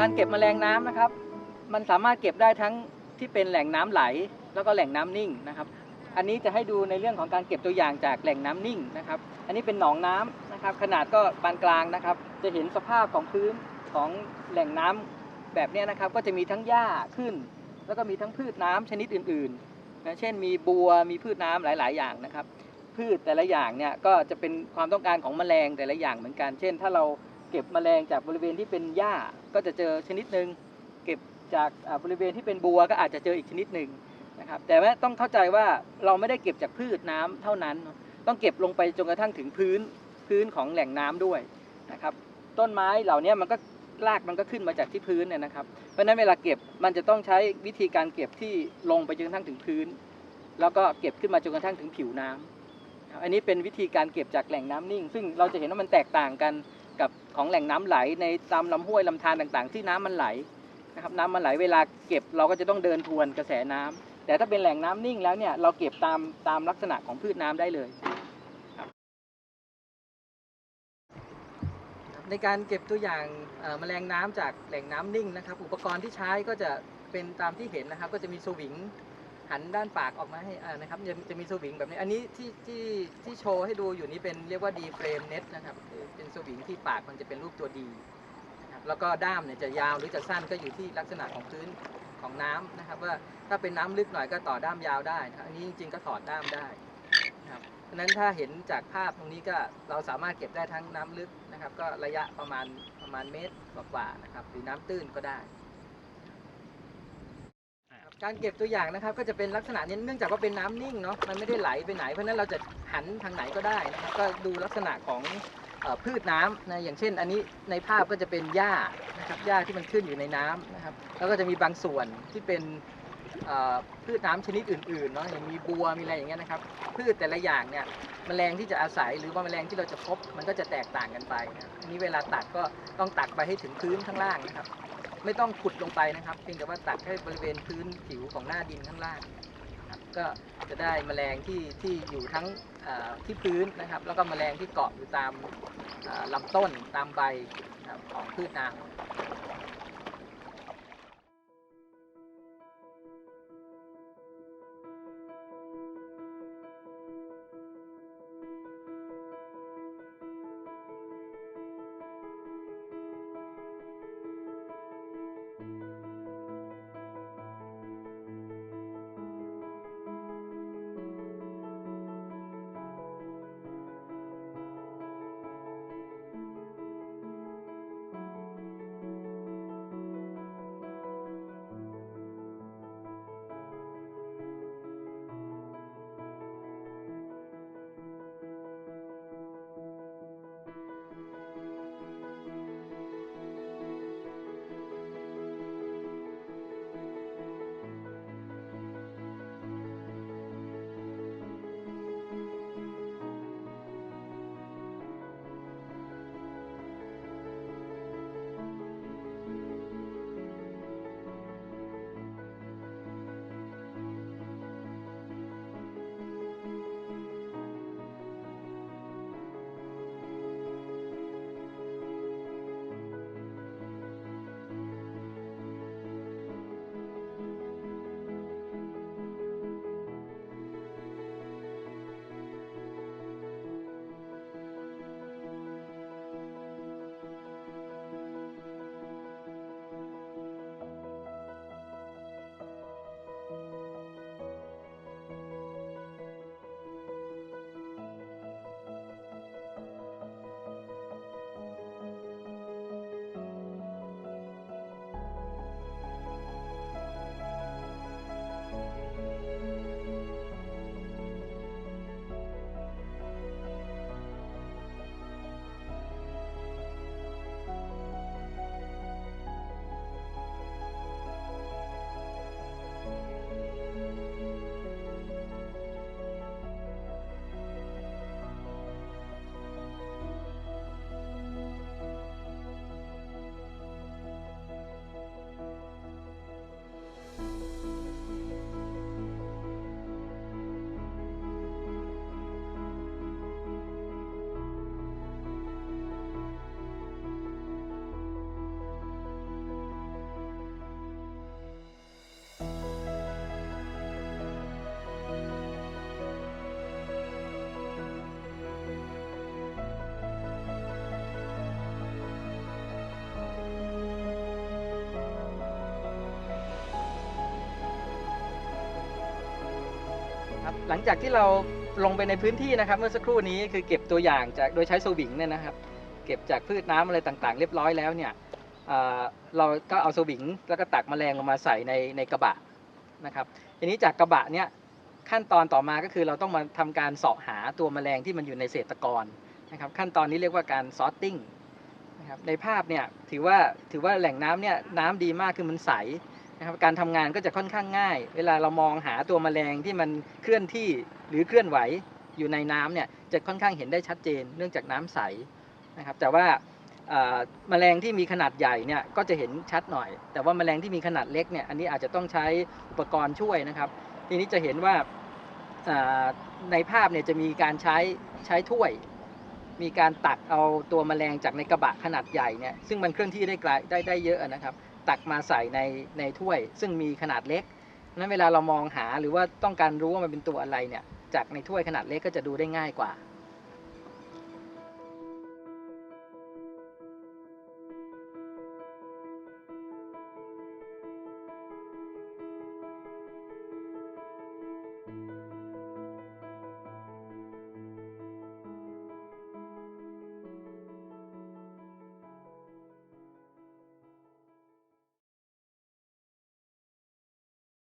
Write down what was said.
การเก็บแมลงน้ำนะครับ มันสามารถเก็บได้ทั้งที่เป็นแหล่งน้ำไหล แล้วก็แหล่งน้ำนิ่งนะครับ อันนี้จะให้ดูในเรื่องของการเก็บตัวอย่างจากแหล่งน้ำนิ่งนะครับ อันนี้เป็นหนองน้ำนะครับ ขนาดก็ปานกลางนะครับ จะเห็นสภาพของพื้นของแหล่งน้ำแบบนี้นะครับ ก็จะมีทั้งหญ้าขึ้น แล้วก็มีทั้งพืชน้ำชนิดอื่นๆนะเช่น มีบัวมีพืชน้ำหลาย ๆ อย่างนะครับ พืชแต่ละอย่างเนี่ยก็จะเป็นความต้องการของแมลงแต่ละอย่างเหมือนกัน เช่น ถ้าเรา เก็บแมลงจากบริเวณที่เป็นหญ้าก็จะเจอชนิดหนึ่งเก็บจากบริเวณที่เป็นบัวก็อาจจะเจออีกชนิดหนึ่งนะครับแต่ว่าต้องเข้าใจว่าเราไม่ได้เก็บจากพืชน้ำเท่านั้น ต้องเก็บลงไปจนกระทั่งถึงพื้นพื้นของแหล่งน้ำด้วยนะครับต้นไม้เหล่านี้มันก็รากมันก็ขึ้นมาจากที่พื้นเนี่ยนะครับ เพราะฉะนั้นเวลาเก็บมันจะต้องใช้วิธีการเก็บที่ลงไปจนกระทั่งถึงพื้น แล้วก็เก็บขึ้นมาจนกระทั่งถึงผิวน้ำครับอันนี้เป็นวิธีการเก็บจากแหล่งน้ำนิ่ง ซึ่งเราจะเห็นว่ามันแตกต่างกัน ของแหล่งน้ำไหลในตามลำห้วยลำธารต่างๆ ที่น้ำมันไหลนะครับน้ำมันไหลเวลาเก็บเราก็จะต้องเดินทวนกระแสน้ำแต่ถ้าเป็นแหล่งน้ำนิ่งแล้วเนี่ยเราเก็บตามตามลักษณะของพืชน้ำได้เลยในการเก็บตัวอย่างแมลงน้ำจากแหล่งน้ำนิ่งนะครับ อุปกรณ์ที่ใช้ก็จะเป็นตามที่เห็นนะครับ ก็จะมีสวิง หันด้านปากออกมาให้อ่านะครับจะจะมีสวิงแบบนี้ อันนี้ที่ที่ที่โชว์ให้ดูอยู่นี้เป็นเรียกว่าดีเฟรมเน็ตนะครับเป็นสวิงที่ปากมันจะเป็นรูปตัวดีนะครับแล้วก็ด้ามเนี่ยจะยาวหรือจะสั้นก็อยู่ที่ลักษณะของพื้นของน้ำนะครับ ว่าถ้าเป็นน้ำลึกหน่อยก็ต่อด้ามยาวได้นะครับอันนี้จริงๆก็ถอดด้ามได้นะครับเพราะฉะนั้นถ้าเห็นจากภาพตรงนี้ก็เราสามารถเก็บได้ทั้งน้ำลึกนะครับ ก็ระยะประมาณประมาณเมตรกว่าๆนะครับหรือน้ำตื้นก็ได้ การเก็บตัวอย่างนะครับก็จะเป็นลักษณะนี้เนื่องจากว่าเป็นน้ำนิ่งเนาะมันไม่ได้ไหลไปไหนเพราะนั้นเราจะหันทางไหนก็ได้นะครับก็ดูลักษณะของอพืชน้ำนะอย่างเช่น อันนี้ในภาพก็จะเป็นหญ้านะครับหญ้าที่มันขึ้นอยู่ในน้ำนะครับแล้วก็จะมีบางส่วนที่เป็นพืชน้ำชนิดอื่นๆเนาะอย่างมีบัวมีอะไรอย่างเงี้ยนะครับ พืชแต่ละอย่างเนี่ยแมลงที่จะอาศัยหรือว่าแมลงที่เราจะพบมันก็จะแตกต่างกันไปนะอันนี้เวลาตัดก็ต้องตัดไปให้ถึงพื้นข้างล่างนะครับ ไม่ต้องขุดลงไปนะครับ เพียงแต่ว่าตัดให้บริเวณพื้นผิวของหน้าดินข้างล่างครับก็จะได้แมลงที่ที่อยู่ทั้งที่พื้นนะครับ แล้วก็แมลงที่เกาะอยู่ตามเอ่อลำต้นตามใบนะครับของพืชน้ำ หลังจากที่เราลงไปในพื้นที่นะครับ เมื่อสักครู่นี้คือเก็บตัวอย่างจากโดยใช้สวิงเนี่ยนะครับ เก็บจากพืชน้ำอะไรต่างๆ เรียบร้อยแล้วเนี่ยเราก็เอาสวิงแล้วก็ตักแมลงลงมาใส่ในในกระบะนะครับทีนี้จากกระบะเนี่ยขั้นตอนต่อมาก็คือเราต้องมาทำการเสาะหาตัวแมลงที่มันอยู่ในเศษตะกอนนะครับขั้นตอนนี้เรียกว่าการซอร์ติ้งนะครับในภาพเนี่ยถือว่าถือว่าแหล่งน้ำเนี่ยน้ำดีมากคือมันใส นะครับการทำงานก็จะค่อนข้างง่าย เวลาเรามองหาตัวแมลงที่มันเคลื่อนที่หรือเคลื่อนไหวอยู่ในน้ำเนี่ยจะค่อนข้างเห็นได้ชัดเจน เนื่องจากน้ำใสนะครับแต่ว่าแมลงที่มีขนาดใหญ่เนี่ยก็จะเห็นชัดหน่อย แต่ว่าแมลงที่มีขนาดเล็กเนี่ยอันนี้อาจจะต้องใช้อุปกรณ์ช่วยนะครับ ทีนี้จะเห็นว่าอ่าในภาพเนี่ยจะมีการใช้ใช้ถ้วย มีการตักเอาตัวแมลงจากในกระบะขนาดใหญ่เนี่ยซึ่งมันเคลื่อนที่ได้ไกลได้ได้เยอะนะครับ ตักมาใส่ในในถ้วย ซึ่งมีขนาดเล็กนั้นเวลาเรามองหาหรือว่าต้องการรู้ว่ามันเป็นตัวอะไรเนี่ยจากในถ้วยขนาดเล็กก็จะดูได้ง่ายกว่า